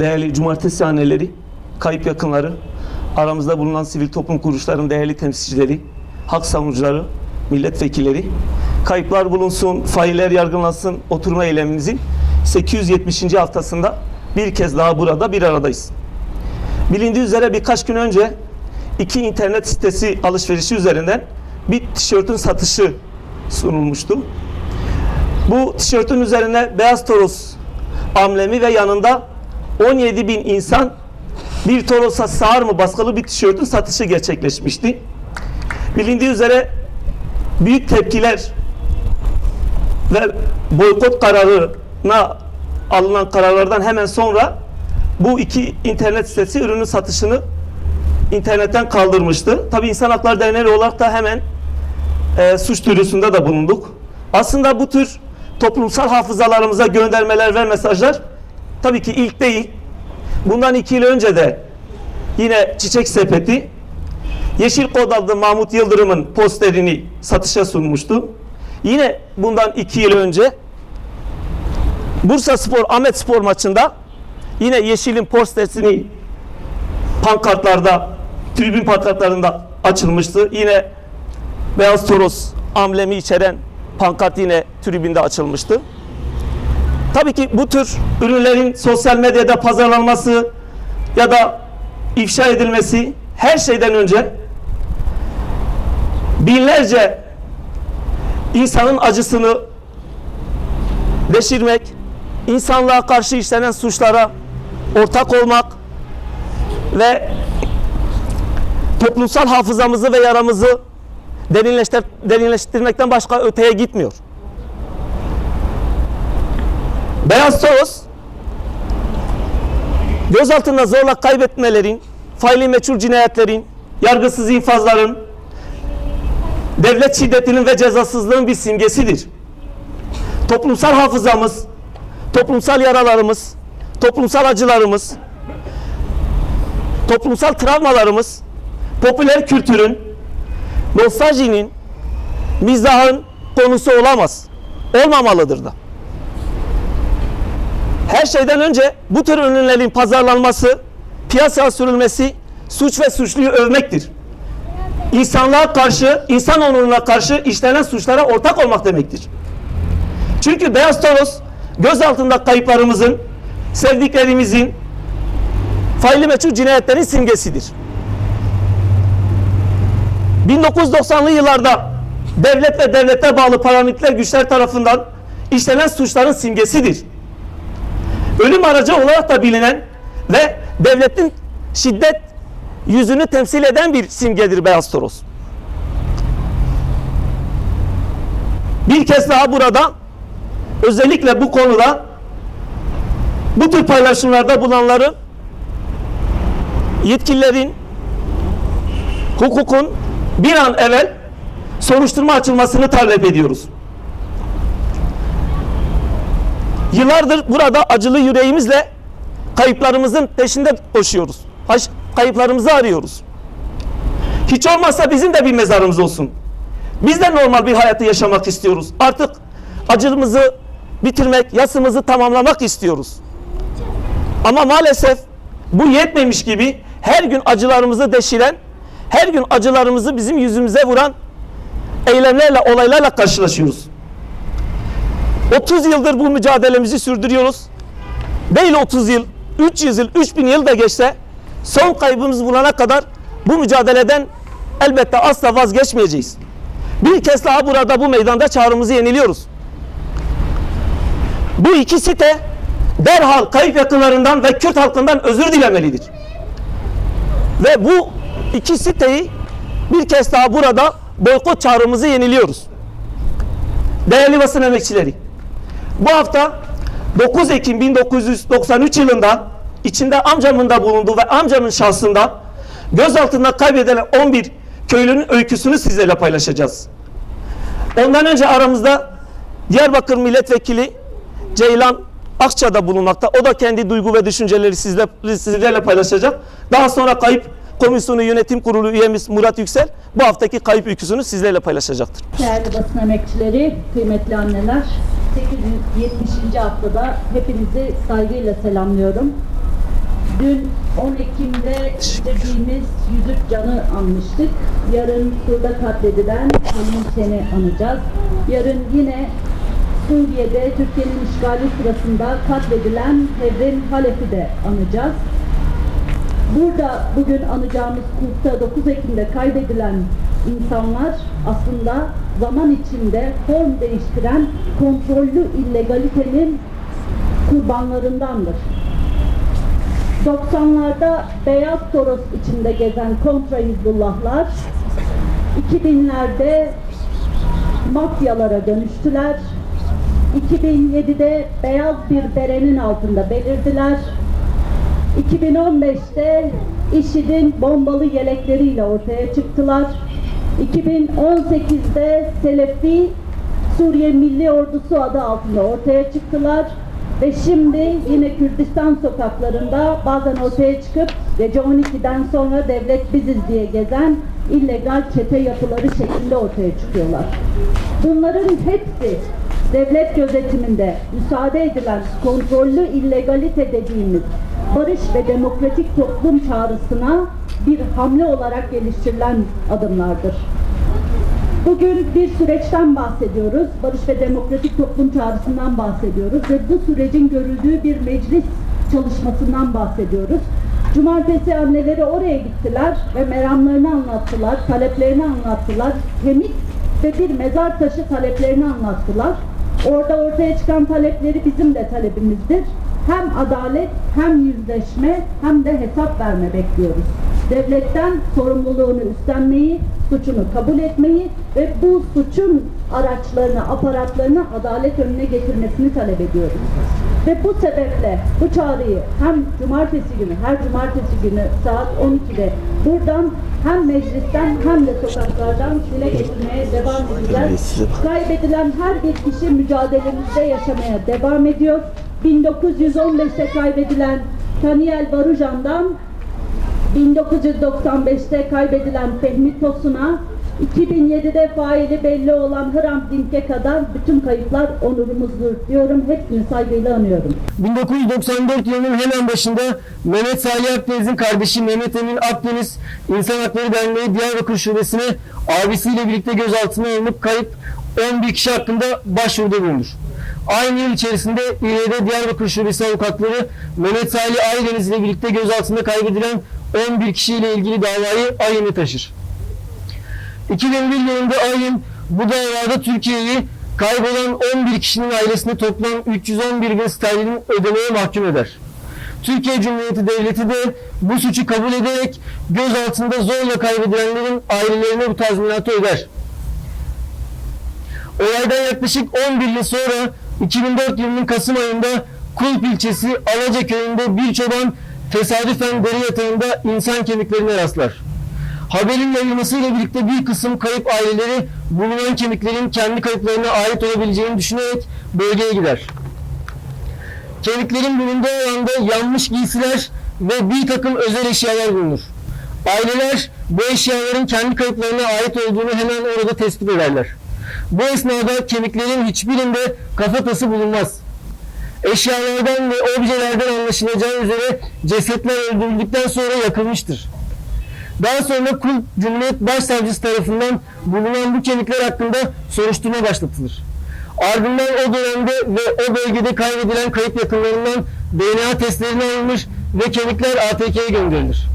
değerli cumartesi anneleri, kayıp yakınları, aramızda bulunan sivil toplum kuruluşlarının değerli temsilcileri, hak savunucuları, milletvekilleri, kayıplar bulunsun, failler yargılansın oturma eylemimizin 870. haftasında bir kez daha burada bir aradayız. Bilindiği üzere birkaç gün önce iki internet sitesi alışverişi üzerinden bir tişörtün satışı sunulmuştu. Bu tişörtün üzerine Beyaz Toros amblemi ve yanında 17 bin insan bir Toros'a sağır mı baskılı bir tişörtün satışı gerçekleşmişti. Bilindiği üzere büyük tepkiler ve boykot kararına alınan kararlardan hemen sonra bu iki internet sitesi ürünün satışını internetten kaldırmıştı. Tabi İnsan Hakları Derneği olarak da hemen e, suç duyurusunda da bulunduk. Aslında bu tür toplumsal hafızalarımıza göndermeler ve mesajlar tabii ki ilk değil. Bundan iki yıl önce de yine Çiçek Sepeti Yeşil Kod adlı Mahmut Yıldırım'ın posterini satışa sunmuştu. Yine bundan iki yıl önce Bursa Spor Ahmet Spor maçında yine Yeşil'in posterini pankartlarda, tribün pankartlarında açılmıştı. Yine Beyaz Toros amblemi içeren pankart yine tribünde açılmıştı. Tabii ki bu tür ürünlerin sosyal medyada pazarlanması ya da ifşa edilmesi her şeyden önce binlerce insanın acısını deşirmek, insanlığa karşı işlenen suçlara ortak olmak ve toplumsal hafızamızı ve yaramızı derinleştir, derinleştirmekten başka öteye gitmiyor. Beyaz Toros gözaltında zorla kaybetmelerin, faili meçhul cinayetlerin, yargısız infazların, devlet şiddetinin ve cezasızlığın bir simgesidir. Toplumsal hafızamız, toplumsal yaralarımız, toplumsal acılarımız, toplumsal travmalarımız, popüler kültürün, nostaljinin, mizahın konusu olamaz. Olmamalıdır da. Her şeyden önce bu tür ürünlerin pazarlanması, piyasaya sürülmesi suç ve suçluyu övmektir. İnsanlığa karşı, insan onuruna karşı işlenen suçlara ortak olmak demektir. Çünkü Beyaz Toros göz altında kayıplarımızın, sevdiklerimizin, faili meçhul cinayetlerin simgesidir. 1990'lı yıllarda devlet ve devlete bağlı paramiliter güçler tarafından işlenen suçların simgesidir. Ölüm aracı olarak da bilinen ve devletin şiddet yüzünü temsil eden bir simgedir Beyaz Toros. Bir kez daha burada özellikle bu konuda bu tür paylaşımlarda bulunanları yetkililerin hukukun bir an evvel soruşturma açılmasını talep ediyoruz. Yıllardır burada acılı yüreğimizle kayıplarımızın peşinde koşuyoruz. Kayıplarımızı arıyoruz. Hiç olmazsa bizim de bir mezarımız olsun. Biz de normal bir hayatı yaşamak istiyoruz. Artık acımızı bitirmek, yasımızı tamamlamak istiyoruz. Ama maalesef bu yetmemiş gibi her gün acılarımızı deşiren, her gün acılarımızı bizim yüzümüze vuran eylemlerle, olaylarla karşılaşıyoruz. 30 yıldır bu mücadelemizi sürdürüyoruz. Değil 30 yıl, 300 yıl, 3000 yıl da geçse son kaybımız bulana kadar bu mücadeleden elbette asla vazgeçmeyeceğiz. Bir kez daha burada bu meydanda çağrımızı yeniliyoruz. Bu iki site derhal kayıp yakınlarından ve Kürt halkından özür dilemelidir. Ve bu iki siteyi bir kez daha burada boykot çağrımızı yeniliyoruz. Değerli basın emekçileri, bu hafta 9 Ekim 1993 yılında içinde amcamın da bulunduğu ve amcamın şahsında gözaltında kaybedilen 11 köylünün öyküsünü sizlerle paylaşacağız. Ondan önce aramızda Diyarbakır Milletvekili Ceylan Akça'da bulunmakta. O da kendi duygu ve düşünceleri sizle, sizlerle paylaşacak. Daha sonra kayıp komisyonu yönetim kurulu üyemiz Murat Yüksel bu haftaki kayıp öyküsünü sizlerle paylaşacaktır. Değerli basın emekçileri, kıymetli anneler, 870. haftada hepinizi saygıyla selamlıyorum. Dün 10 Ekim'de istediğimiz 103 canı anmıştık. Yarın Sur'da katledilen Halim Sen'i anacağız. Yarın yine Suriye'de Türkiye'nin işgali sırasında katledilen Hevrin Halep'i de anacağız. Burada bugün anacağımız kurtta 9 Ekim'de kaybedilen insanlar aslında zaman içinde form değiştiren kontrollü illegalitenin kurbanlarındandır. 90'larda beyaz toros içinde gezen kontra Hizbullahlar 2000'lerde mafyalara dönüştüler. 2007'de beyaz bir berenin altında belirdiler. 2015'te IŞİD'in bombalı yelekleriyle ortaya çıktılar. 2018'de Selefi Suriye Milli Ordusu adı altında ortaya çıktılar. Ve şimdi yine Kürdistan sokaklarında bazen ortaya çıkıp gece 12'den sonra devlet biziz diye gezen illegal çete yapıları şeklinde ortaya çıkıyorlar. Bunların hepsi devlet gözetiminde müsaade edilen kontrollü illegalite dediğimiz barış ve demokratik toplum çağrısına bir hamle olarak geliştirilen adımlardır. Bugün bir süreçten bahsediyoruz. Barış ve demokratik toplum çağrısından bahsediyoruz ve bu sürecin görüldüğü bir meclis çalışmasından bahsediyoruz. Cumartesi anneleri oraya gittiler ve meramlarını anlattılar, taleplerini anlattılar. Kemik ve bir mezar taşı taleplerini anlattılar. Orada ortaya çıkan talepleri bizim de talebimizdir. Hem adalet, hem yüzleşme, hem de hesap verme bekliyoruz. Devletten sorumluluğunu üstlenmeyi, suçunu kabul etmeyi ve bu suçun araçlarını, aparatlarını adalet önüne getirmesini talep ediyoruz. Ve bu sebeple bu çağrıyı hem cumartesi günü, her cumartesi günü saat 12'de buradan hem meclisten hem de sokaklardan dile getirmeye devam edeceğiz. Kaybedilen her bir kişi mücadelemizde yaşamaya devam ediyor. 1915'te kaybedilen Daniel Barujan'dan 1995'te kaybedilen Fehmi Tosun'a 2007'de faili belli olan Hrant Dink'e kadar bütün kayıplar onurumuzdur diyorum. Hepsini saygıyla anıyorum. 1994 yılının hemen başında Mehmet Salih Akdeniz'in kardeşi Mehmet Emin Akdeniz İnsan Hakları Derneği Diyarbakır Şubesi'ne abisiyle birlikte gözaltına alınıp kayıp 11 kişi hakkında başvuruda bulunur. Aynı yıl içerisinde İLE'de Diyarbakır Şubesi avukatları Mehmet Salih Aydeniz ile birlikte gözaltında kaybedilen 11 kişiyle ilgili davayı AYİM'e taşır. 2001 yılında AYİM bu davada Türkiye'yi kaybolan 11 kişinin ailesine toplam 311 bin sterlin ödemeye mahkum eder. Türkiye Cumhuriyeti Devleti de bu suçu kabul ederek gözaltında zorla kaybedilenlerin ailelerine bu tazminatı öder. Olaydan yaklaşık 11 yıl sonra 2004 yılının Kasım ayında Kulp ilçesi Alaca köyünde bir çoban tesadüfen dere yatağında insan kemiklerine rastlar. Haberin yayılmasıyla birlikte bir kısım kayıp aileleri bulunan kemiklerin kendi kayıplarına ait olabileceğini düşünerek bölgeye gider. Kemiklerin bulunduğu alanda yanmış giysiler ve bir takım özel eşyalar bulunur. Aileler bu eşyaların kendi kayıplarına ait olduğunu hemen orada tespit ederler. Bu esnada kemiklerin hiçbirinde kafatası bulunmaz. Eşyalardan ve objelerden anlaşılacağı üzere cesetler öldürüldükten sonra yakılmıştır. Daha sonra Kul Cumhuriyet Başsavcısı tarafından bulunan bu kemikler hakkında soruşturma başlatılır. Ardından o dönemde ve o bölgede kaybedilen kayıp yakınlarından DNA testlerine alınmış ve kemikler ATK'ye gönderilir.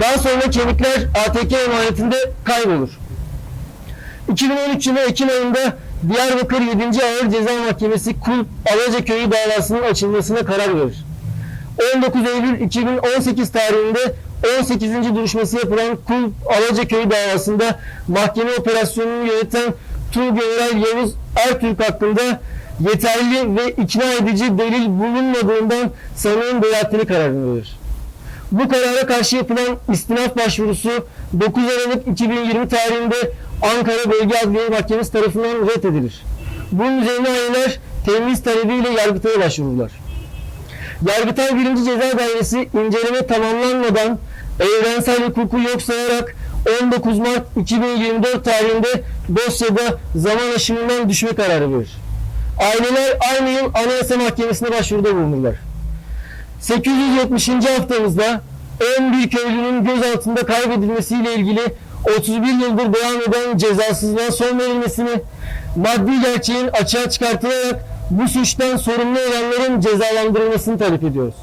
Daha sonra kemikler ATK emanetinde kaybolur. 2013 yılı Ekim ayında Diyarbakır 7. Ağır Ceza Mahkemesi Kul Alacaköy'ü davasının açılmasına karar verir. 19 Eylül 2018 tarihinde 18. duruşması yapılan Kul Alacaköy'ü davasında mahkeme operasyonunu yöneten Tuğgeneral Yavuz Ertürk hakkında yeterli ve ikna edici delil bulunmadığından sanığın beraatini kararını verir. Bu karara karşı yapılan istinaf başvurusu 9 Aralık 2020 tarihinde Ankara Bölge Adliye Mahkemesi tarafından reddedilir. Bunun üzerine aileler temiz talebiyle Yargıtay'a başvururlar. Yargıtay 1. Ceza Dairesi inceleme tamamlanmadan evrensel hukuku yok sayarak 19 Mart 2024 tarihinde dosyada zaman aşımından düşme kararı verir. Aileler aynı yıl Anayasa Mahkemesi'ne başvuruda bulunurlar. 870. haftamızda 11 köylünün gözaltında kaybedilmesiyle ilgili 31 yıldır devam eden cezasızlığa son verilmesini, maddi gerçeğin açığa çıkartılarak bu suçtan sorumlu olanların cezalandırılmasını talep ediyoruz.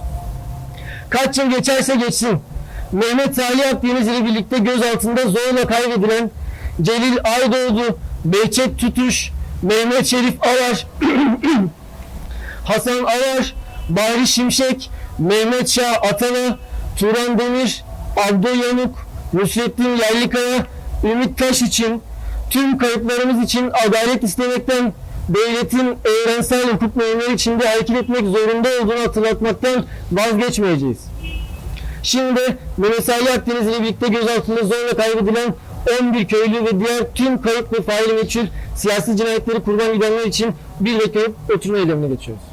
Kaç yıl geçerse geçsin, Mehmet Salih Akdeniz ile birlikte gözaltında zorla kaybedilen Celil Aydoğdu, Behçet Tutuş, Mehmet Şerif Avar, Hasan Avar, Bahri Şimşek, Mehmet Şah Atana, Turan Demir, Abdo Yanuk, Nusrettin Yerlikaya, Ümit Taş için, tüm kayıplarımız için adalet istemekten, devletin evrensel hukuk normları içinde hareket etmek zorunda olduğunu hatırlatmaktan vazgeçmeyeceğiz. Şimdi Mehmet Salih Akdeniz ile birlikte gözaltında zorla kaybedilen 11 köylü ve diğer tüm kayıp ve faili meçhul siyasi cinayetleri kurban gidenler için bir dakika oturma eylemine geçiyoruz.